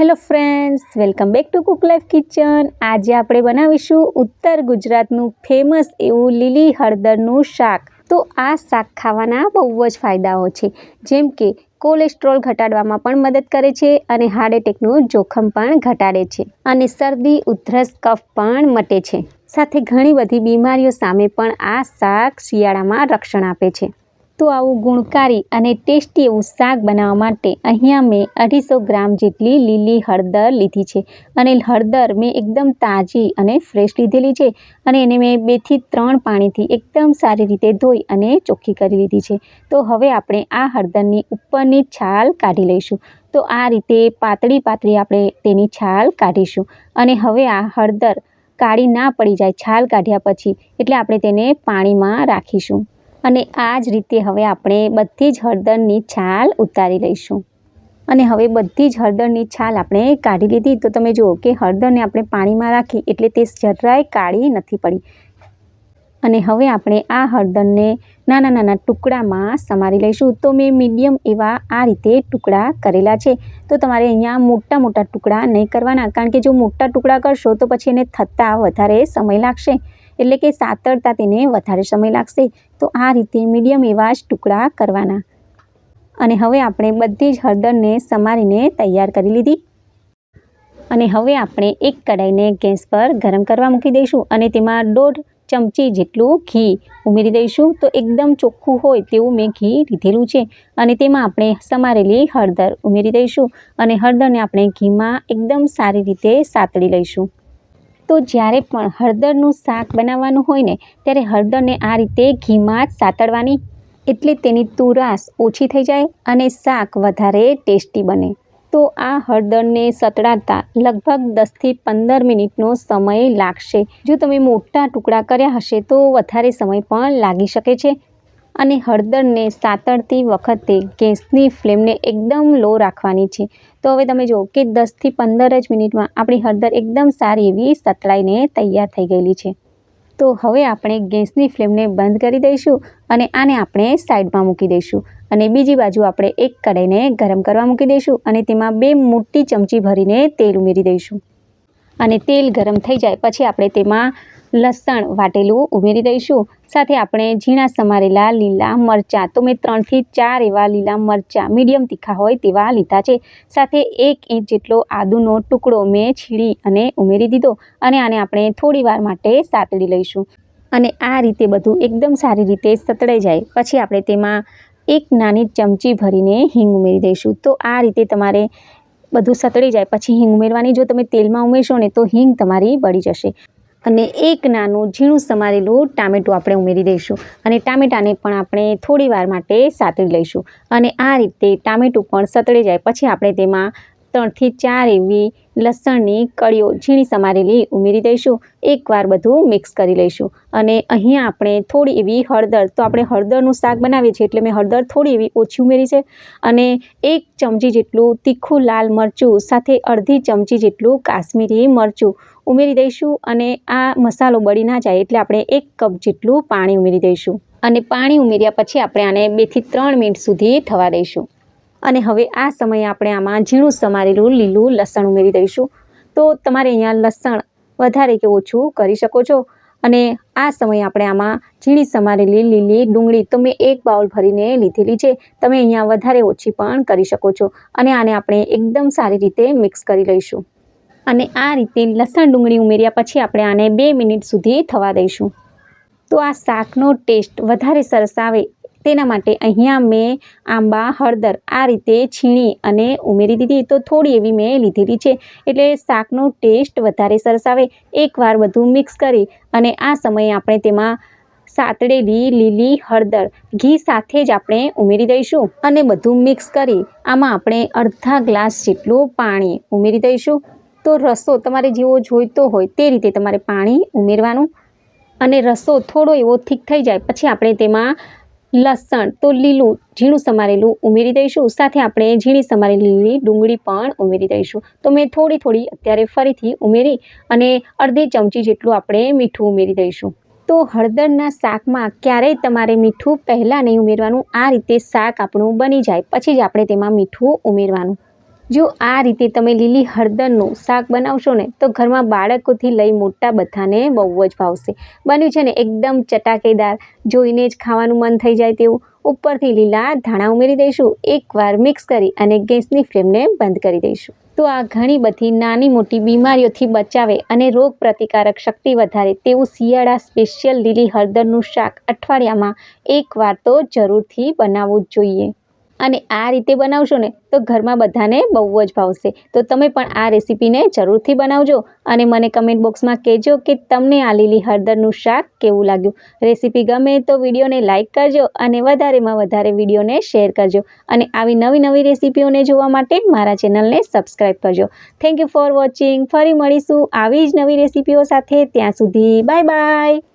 Hello friends welcome back to cook life kitchen આજે આપણે બનાવીશું ઉત્તર ગુજરાતનું ફેમસ એવું લીલી હળદરનું શાક. તો આ શાક ખાવાના બહુ જ ફાયદાઓ છે. જેમ કે કોલેસ્ટ્રોલ ઘટાડવામાં પણ મદદ કરે છે અને હાર્ટ એટેકનું જોખમ પણ ઘટાડે છે. અને શરદી, ઉધરસ, કફ પણ મટે છે. સાથે ઘણી બધી બીમારીઓ સામે પણ આ શાક શિયાળામાં રક્ષણ આપે છે. તો આવું ગુણકારી અને ટેસ્ટી એવું શાક બનાવવા માટે અહીંયા મેં અઢીસો ગ્રામ જેટલી લીલી હળદર લીધી છે. અને હળદર મેં એકદમ તાજી અને ફ્રેશ લીધેલી છે અને એને મેં બેથી ત્રણ પાણીથી એકદમ સારી રીતે ધોઈ અને ચોખ્ખી કરી લીધી છે. તો હવે આપણે આ હળદરની ઉપરની છાલ કાઢી લઈશું. તો આ રીતે પાતળી પાતળી આપણે તેની છાલ કાઢીશું. અને હવે આ હળદર કાળી ના પડી જાય છાલ કાઢ્યા પછી એટલે આપણે તેને પાણીમાં રાખીશું. અને આ જ રીતે હવે આપણે બધી જ હળદરની છાલ ઉતારી લઈશું. અને હવે બધી જ હળદરની છાલ આપણે કાઢી લીધી. તો તમે જુઓ કે હળદરને આપણે પાણીમાં રાખી એટલે તે જરાય કાળી નથી પડી. અને હવે આપણે આ હળદરને નાના નાના ટુકડામાં સમારી લઈશું. તો મેં મીડિયમ એવા આ રીતે ટુકડા કરેલા છે. તો તમારે અહીંયા મોટા મોટા ટુકડા નહીં કરવાના. કારણ કે જો મોટા ટુકડા કરશો તો પછી એને થતાં વધારે સમય લાગશે. એટલે કે સાતરતા તેને વધારે સમય લાગશે. તો આ રીતે મીડિયમ એવા જ ટુકડા કરવાના. અને હવે આપણે બધી જ હળદરને સમારીને તૈયાર કરી લીધી. અને હવે આપણે એક કઢાઈને ગેસ પર ગરમ કરવા મૂકી દઈશું અને તેમાં દોઢ ચમચી જેટલું ઘી ઉમેરી દઈશું. તો એકદમ ચોખ્ખું હોય તેવું મેં ઘી લીધેલું છે. અને તેમાં આપણે સમારેલી હળદર ઉમેરી દઈશું. અને હળદરને આપણે ઘીમાં એકદમ સારી રીતે સાતળી લઈશું. તો જ્યારે પણ હળદરનું શાક બનાવવાનું હોય ને, ત્યારે હળદરને આ રીતે ઘીમાં જ સાતળવાની. એટલે તેની તુરાશ ઓછી થઈ જાય અને શાક વધારે ટેસ્ટી બને. તો આ હળદરને સતળાતા લગભગ દસથી પંદર મિનિટનો સમય લાગશે. જો તમે મોટા ટુકડા કર્યા હશે તો વધારે સમય પણ લાગી શકે છે. અને હળદરને સાતળતી વખતે ગેસની ફ્લેમને એકદમ લો રાખવાની છે. તો હવે તમે જુઓ કે દસથી પંદર જ મિનિટમાં આપણી હળદર એકદમ સારી એવી સતળાઈને તૈયાર થઈ ગયેલી છે. તો હવે આપણે ગેસની ફ્લેમને બંધ કરી દઈશું અને આને આપણે સાઈડમાં મૂકી દઈશું. અને બીજી બાજુ આપણે એક કઢાઈને ગરમ કરવા મૂકી દઈશું અને તેમાં બે મોટી ચમચી ભરીને તેલ ઉમેરી દઈશું. અને તેલ ગરમ થઈ જાય પછી આપણે તેમાં લસણ વાટેલું ઉમેરી દઈશું. સાથે આપણે ઝીણા સમારેલા લીલા મરચાં. તો મેં ત્રણથી ચાર એવા લીલા મરચાં મીડિયમ તીખા હોય તેવા લીધા છે. સાથે એક ઇંચ જેટલો આદુનો ટુકડો મેં છીડી અને ઉમેરી દીધો. અને આને આપણે થોડી વાર માટે સાતળી લઈશું. અને આ રીતે બધું એકદમ સારી રીતે સતળાઈ જાય. પછી આપણે તેમાં એક નાની ચમચી ભરીને હિંગ ઉમેરી દઈશું. તો આ રીતે તમારે બધું સતળી જાય. પછી હિંગ ઉમેરવાની જો તમે તેલમાં ઉમેરશો ને તો હિંગ તમારી બળી જશે. અને એક નાનું ઝીણું સમારેલું ટામેટું આપણે ઉમેરી દઈશું. અને ટામેટાને પણ આપણે થોડી વાર માટે સાતળી લઈશું. અને આ રીતે ટામેટું પણ સતળી જાય. પછી આપણે તેમાં ત્રણથી ચાર એવી લસણની કળીઓ ઝીણી સમારેલી ઉમેરી દઈશું. એકવાર બધું મિક્સ કરી લઈશું. અને અહીંયા આપણે થોડી એવી હળદર, તો આપણે હળદરનું શાક બનાવીએ છીએ એટલે મેં હળદર થોડી એવી ઓછી ઉમેરી છે. અને એક ચમચી જેટલું તીખું લાલ મરચું, સાથે અડધી ચમચી જેટલું કાશ્મીરી મરચું ઉમેરી દઈશું. અને આ મસાલો બળી ના જાય એટલે આપણે એક કપ જેટલું પાણી ઉમેરી દઈશું. અને પાણી ઉમેર્યા પછી આપણે આને બેથી ત્રણ મિનિટ સુધી થવા દઈશું. અને હવે આ સમયે આપણે આમાં ઝીણું સમારેલું લીલું લસણ ઉમેરી દઈશું. તો તમારે અહીંયા લસણ વધારે કે ઓછું કરી શકો છો. અને આ સમયે આપણે આમાં ઝીણી સમારેલી લીલી ડુંગળી તો મેં એક બાઉલ ભરીને લીધેલી છે. તમે અહીંયા વધારે ઓછી પણ કરી શકો છો. અને આને આપણે એકદમ સારી રીતે મિક્સ કરી લઈશું. અને આ રીતે લસણ ડુંગળી ઉમેર્યા પછી આપણે આને બે મિનિટ સુધી થવા દઈશું. તો આ શાકનો ટેસ્ટ વધારે સરસ આવે તેના માટે અહીંયા મેં આંબા, હળદર આ રીતે છીણી અને ઉમેરી દીધી. તો થોડી એવી મેં લીધેલી છે. એટલે શાકનો ટેસ્ટ વધારે સરસ આવે. એકવાર બધું મિક્સ કરી અને આ સમયે આપણે તેમાં સાતળેલી લીલી હળદર, ઘી સાથે જ આપણે ઉમેરી દઈશું અને બધું મિક્સ કરી આમાં આપણે અડધા ગ્લાસ જેટલું પાણી ઉમેરી દઈશું. તો રસો તમારે જેવો જોઈતો હોય તે રીતે તમારે પાણી ઉમેરવાનું અને રસો થોડો એવો થીક થઈ જાય. પછી આપણે તેમાં લસણ તો લીલું ઝીણું સમારેલું ઉમેરી દઈશું. સાથે આપણે ઝીણી સમારેલી ડુંગળી પણ ઉમેરી દઈશું. તો મેં થોડી થોડી અત્યારે ફરીથી ઉમેરી અને અડધી ચમચી જેટલું આપણે મીઠું ઉમેરી દઈશું. તો હળદરના શાકમાં ક્યારેય તમારે મીઠું પહેલાં નહીં ઉમેરવાનું. આ રીતે શાક આપણું બની જાય. પછી જ આપણે તેમાં મીઠું ઉમેરવાનું. જો આ રીતે તમે લીલી હળદરનું શાક બનાવશો ને, તો ઘરમાં બાળકોથી લઈ મોટા બધાને બહુ જ ભાવશે. બન્યું છે ને એકદમ ચટાકેદાર જોઈને જ ખાવાનું મન થઈ જાય તેવું. ઉપરથી લીલા ધાણા ઉમેરી દઈશું. એકવાર મિક્સ કરી અને ગેસની ફ્લેમને બંધ કરી દઈશું. તો આ ઘણી બધી નાની મોટી બીમારીઓથી બચાવે અને રોગ પ્રતિકારક શક્તિ વધારે તેવું શિયાળા સ્પેશિયલ લીલી હળદરનું શાક અઠવાડિયામાં એકવાર તો જરૂરથી બનાવવું જ જોઈએ. અને આ રીતે બનાવશો ને તો ઘરમાં બધાને બહુ જ ભાવશે. તો તમે પણ આ રેસીપીને જરૂરથી બનાવજો અને મને કમેન્ટ બોક્સમાં કહેજો કે તમને આ લીલી હળદરનું શાક કેવું લાગ્યું. રેસીપી ગમે તો વિડીયોને લાઇક કરજો અને વધારેમાં વધારે વિડીયોને શેર કરજો અને આવી નવી નવી રેસીપીઓને જોવા માટે મારા ચેનલને સબસ્ક્રાઈબ કરજો. થેન્ક યુ ફોર વોચિંગ ફરી મળીશું આવી જ નવી રેસીપીઓ સાથે. ત્યાં સુધી બાય બાય